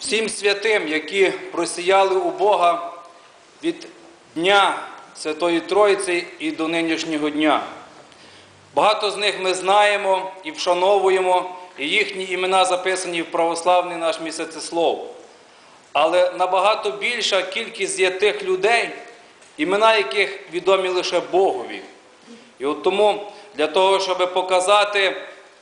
Всім святим, які просіяли у Бога від Дня Святої Троїці і до нинішнього дня. Багато з них ми знаємо і вшановуємо, і їхні імена записані в православний наш місяцеслов. Але набагато більша кількість є тих людей, імена яких відомі лише Богові. І от тому для того, щоб показати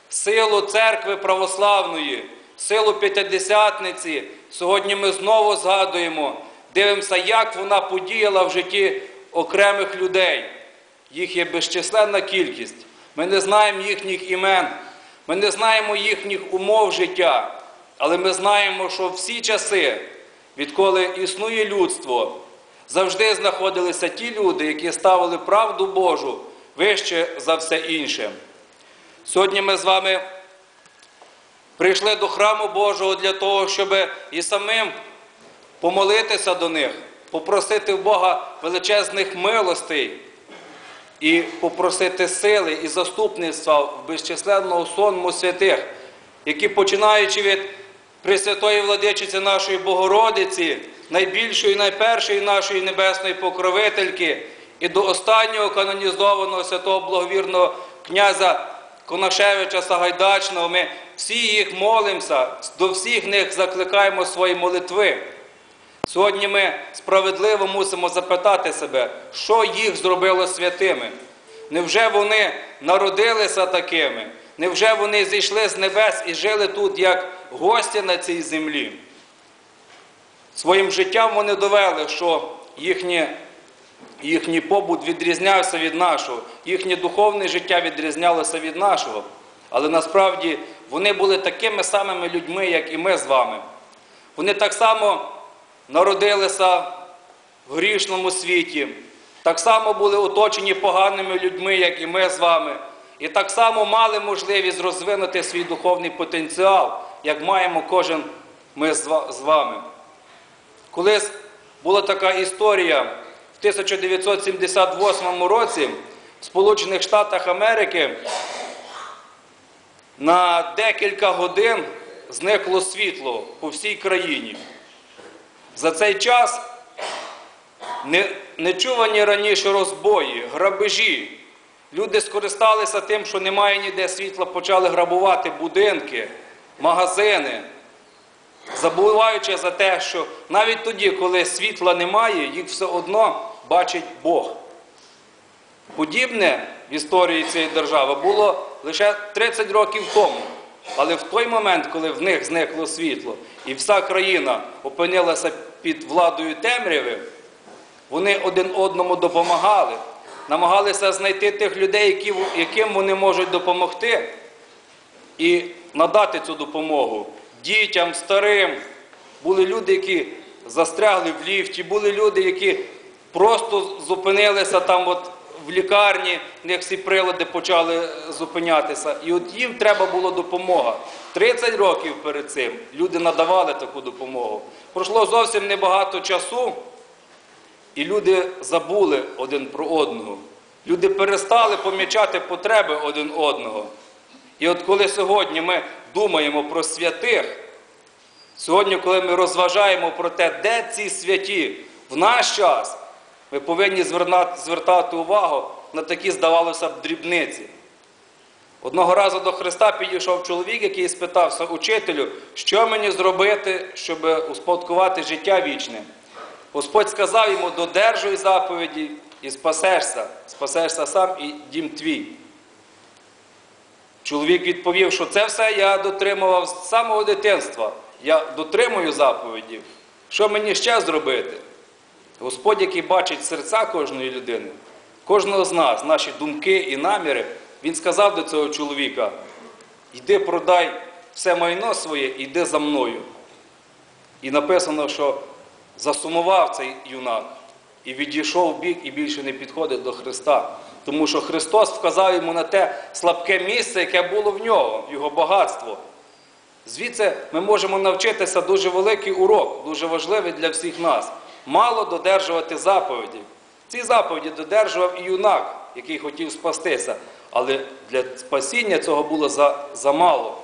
силу церкви православної, силу п'ятидесятниці, сьогодні ми знову згадуємо, дивимося, як вона подіяла в житті окремих людей. Їх є безчисленна кількість. Ми не знаємо їхніх імен, ми не знаємо їхніх умов життя, але ми знаємо, що всі часи, відколи існує людство, завжди знаходилися ті люди, які ставили правду Божу вище за все інше. Сьогодні ми з вами прийшли до храму Божого для того, щоб і самим помолитися до них, попросити в Бога величезних милостей і попросити сили і заступництва в безчисленного сонму святих, які, починаючи від Пресвятої владичиці нашої Богородиці, найбільшої, найпершої нашої небесної покровительки, і до останнього канонізованого святого благовірного князя Конашевича Сагайдачного, ми всі їх молимося, до всіх них закликаємо свої молитви. Сьогодні ми справедливо мусимо запитати себе, що їх зробило святими. Невже вони народилися такими? Невже вони зійшли з небес і жили тут як гості на цій землі? Своїм життям вони довели, що їхнє, їхній побут відрізнявся від нашого, їхнє духовне життя відрізнялося від нашого. Але насправді вони були такими самими людьми, як і ми з вами. Вони так само народилися в грішному світі, так само були оточені поганими людьми, як і ми з вами, і так само мали можливість розвинути свій духовний потенціал, як маємо кожен ми з вами. Колись була така історія в 1978 році в Сполучених Штатах Америки на декілька годин зникло світло по всій країні. За цей час нечувані раніше розбої, грабежі. Люди скористалися тим, що немає ніде світла, почали грабувати будинки, магазини, забуваючи за те, що навіть тоді, коли світла немає, їх все одно бачить Бог. Подібне в історії цієї держави було лише 30 років тому. Але в той момент, коли в них зникло світло, і вся країна опинилася під владою темряви, вони один одному допомагали, намагалися знайти тих людей, яким вони можуть допомогти, і надати цю допомогу дітям, старим. Були люди, які застрягли в ліфті, були люди, які просто зупинилися там от в лікарні, них всі прилади почали зупинятися. І от їм треба була допомога. 30 років перед цим люди надавали таку допомогу. Пройшло зовсім небагато часу, і люди забули один про одного. Люди перестали помічати потреби один одного. І от коли сьогодні ми думаємо про святих, сьогодні, коли ми розважаємо про те, де ці святі в наш час, ми повинні звертати увагу на такі, здавалося б, дрібниці. Одного разу до Христа підійшов чоловік, який спитався учителю, що мені зробити, щоб успадкувати життя вічне. Господь сказав йому, додержуй заповіді і спасешся, спасешся сам і дім твій. Чоловік відповів, що це все я дотримував з самого дитинства. Я дотримую заповідів. Що мені ще зробити? Господь, який бачить серця кожної людини, кожного з нас, наші думки і наміри, він сказав до цього чоловіка: йди продай все майно своє, йди за мною. І написано, що засумував цей юнак і відійшов в бік і більше не підходить до Христа. Тому що Христос вказав йому на те слабке місце, яке було в нього, його багатство. Звідси ми можемо навчитися дуже великий урок, дуже важливий для всіх нас. Мало додержувати заповіді. Ці заповіді додержував і юнак, який хотів спастися. Але для спасіння цього було замало.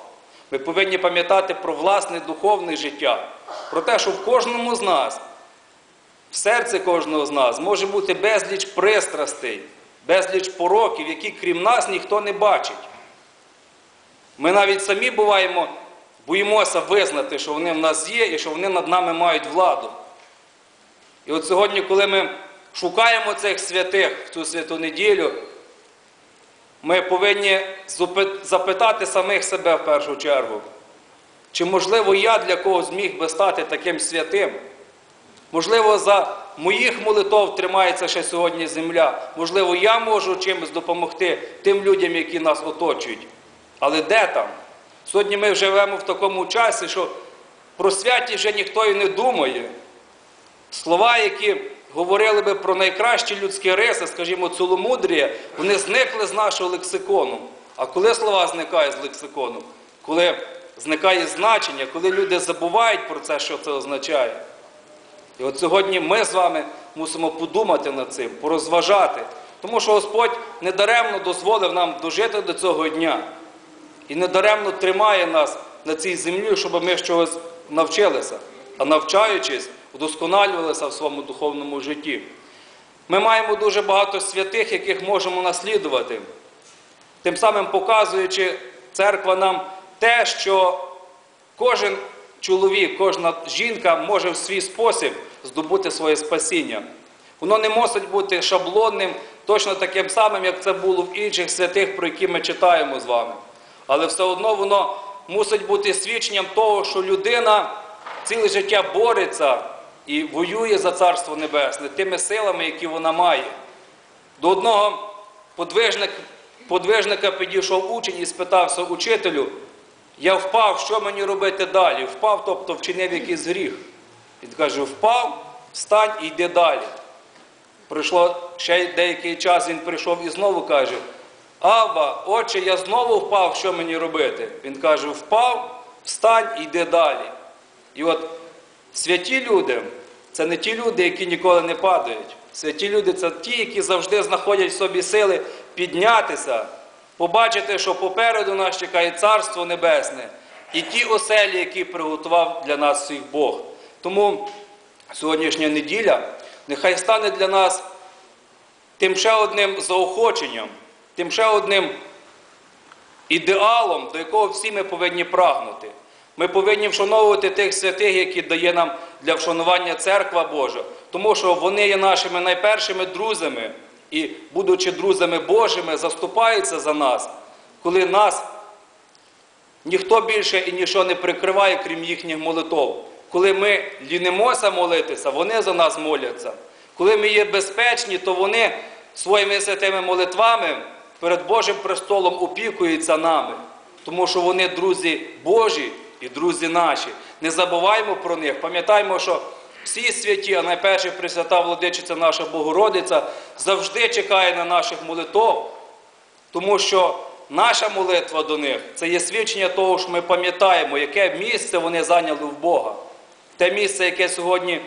Ми повинні пам'ятати про власне духовне життя, про те, що в кожному з нас, в серці кожного з нас може бути безліч пристрастей, безліч пороків, які крім нас ніхто не бачить. Ми навіть самі буваємо, боїмося визнати, що вони в нас є і що вони над нами мають владу. І от сьогодні, коли ми шукаємо цих святих в цю святу неділю, ми повинні запитати самих себе в першу чергу, чи можливо я для когось міг би стати таким святим? Можливо, за моїх молитов тримається ще сьогодні земля. Можливо, я можу чимось допомогти тим людям, які нас оточують. Але де там? Сьогодні ми живемо в такому часі, що про святість вже ніхто і не думає. Слова, які говорили би про найкращі людські риси, скажімо, ціломудрія, вони зникли з нашого лексикону. А коли слова зникають з лексикону? Коли зникає значення, коли люди забувають про це, що це означає. І от сьогодні ми з вами мусимо подумати над цим, порозважати. Тому що Господь недаремно дозволив нам дожити до цього дня. І недаремно тримає нас на цій землі, щоб ми чогось навчилися, а навчаючись, вдосконалювалися в своєму духовному житті. Ми маємо дуже багато святих, яких можемо наслідувати, тим самим показуючи церква нам те, що кожен чоловік, кожна жінка може в свій спосіб здобути своє спасіння. Воно не мусить бути шаблонним, точно таким самим, як це було в інших святих, про які ми читаємо з вами. Але все одно воно мусить бути свідченням того, що людина ціле життя бореться і воює за Царство Небесне тими силами, які вона має. До одного подвижник, подвижника підійшов учень і спитався учителю, я впав, що мені робити далі? Впав, тобто вчинив якийсь гріх. Він каже, впав, встань і йди далі. Пройшло ще деякий час, він прийшов і знову каже, Абба, отче, я знову впав, що мені робити? Він каже, впав, встань і йди далі. І от святі люди це не ті люди, які ніколи не падають. Святі люди це ті, які завжди знаходять в собі сили піднятися, побачити, що попереду нас чекає Царство Небесне і ті оселі, які приготував для нас всіх Бог. Тому сьогоднішня неділя нехай стане для нас тим ще одним заохоченням, тим ще одним ідеалом, до якого всі ми повинні прагнути. Ми повинні вшановувати тих святих, які дає нам для вшанування Церква Божа, тому що вони є нашими найпершими друзями і, будучи друзями Божими, заступаються за нас, коли нас ніхто більше і нічого не прикриває, крім їхніх молитов. Коли ми лінимося молитися, вони за нас моляться. Коли ми є безпечні, то вони своїми святими молитвами перед Божим престолом опікуються нами, тому що вони друзі Божі і друзі наші. Не забуваємо про них, пам'ятаємо, що всі святі, а найперше Пресвята Владичиця наша Богородиця, завжди чекає на наших молитов, тому що наша молитва до них це є свідчення того, що ми пам'ятаємо, яке місце вони зайняли в Бога. Те місце, яке сьогодні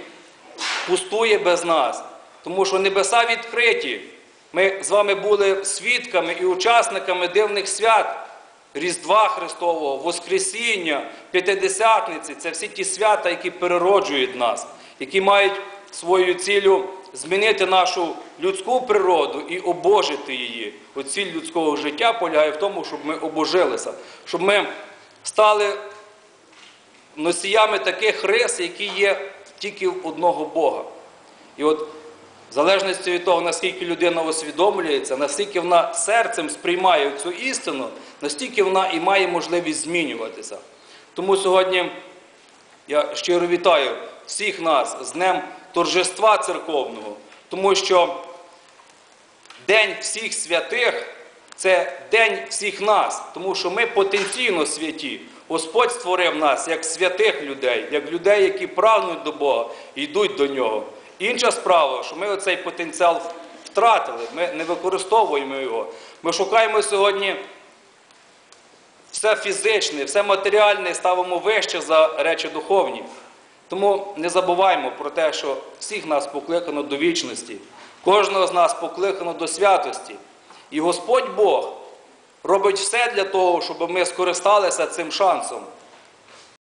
пустує без нас. Тому що небеса відкриті. Ми з вами були свідками і учасниками дивних свят Різдва Христового, Воскресіння, П'ятидесятниці. Це всі ті свята, які перероджують нас, які мають свою цілю змінити нашу людську природу і обожити її. От ціль людського життя полягає в тому, щоб ми обожилися, щоб ми стали носіями таких рис, які є тільки в одного Бога. І от в залежності від того, наскільки людина усвідомлюється, наскільки вона серцем сприймає цю істину, настільки вона і має можливість змінюватися. Тому сьогодні я щиро вітаю всіх нас з Днем торжества церковного, тому що День всіх святих це день всіх нас, тому що ми потенційно святі. Господь створив нас як святих людей, як людей, які прагнуть до Бога і йдуть до нього. Інша справа, що ми оцей потенціал втратили, ми не використовуємо його. Ми шукаємо сьогодні все фізичне, все матеріальне ставимо вище за речі духовні. Тому не забуваємо про те, що всіх нас покликано до вічності, кожного з нас покликано до святості. І Господь Бог робить все для того, щоб ми скористалися цим шансом.